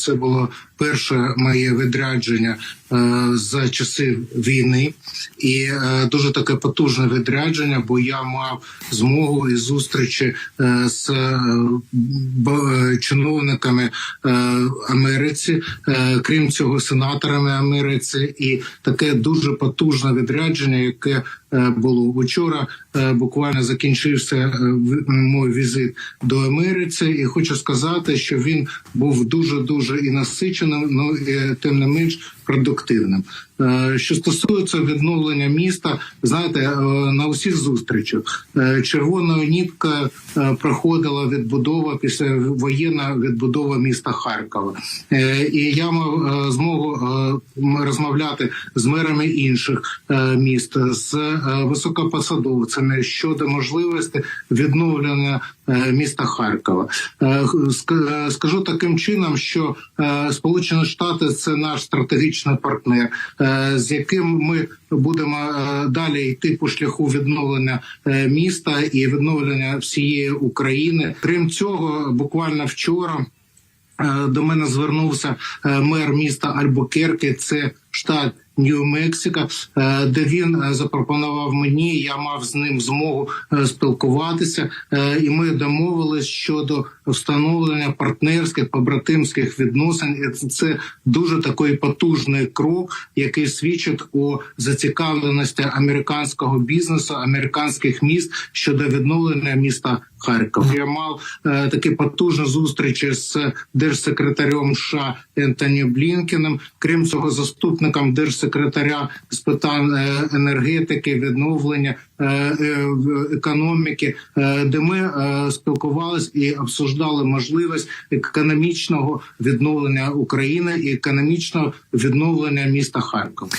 Це було перше моє відрядження е, за часів війни, і е, дуже таке потужне відрядження, бо я мав змогу і зустрічі е, з чиновниками Америці, крім цього, сенаторами Америці, і таке дуже потужне відрядження, яке було вчора. е, Буквально закінчився мій візит до Америці, і хочу сказати, що він був дуже дуже і насичено ну тим не менш продуктивним. Е, Що стосується відновлення міста, знаєте, е, на усіх зустрічах е, червоною ніткою е, проходила відбудова після воєнна відбудова міста Харкова. І я мав змогу розмовляти з мерами інших міст, з високопосадовцями щодо можливості відновлення міста Харкова. Ск- Скажу таким чином, що Сполучені Штати це наш стратегічний партнер, е, з яким ми будемо е, далі йти по шляху відновлення е, міста і відновлення всієї України. Крім цього, буквально вчора. До мене звернувся мер міста Альбукерки, це штат Нью-Мексико, е, де він е, запропонував мені. Я мав з ним змогу е, спілкуватися, і ми домовились щодо встановлення партнерських побратимських відносин. Це- дуже такий потужний крок, який свідчить у зацікавленості американського бізнесу, американських міст щодо відновлення міста Харків. Я мав такі потужні зустрічі з держсекретарем США Ентоні Блінкеном. Крім цього, заступником держсекретаря з питань е, енергетики, відновлення е, е, економіки, де ми спілкувалися і обсуждали можливість економічного відновлення України і економічного відновлення міста Харкова.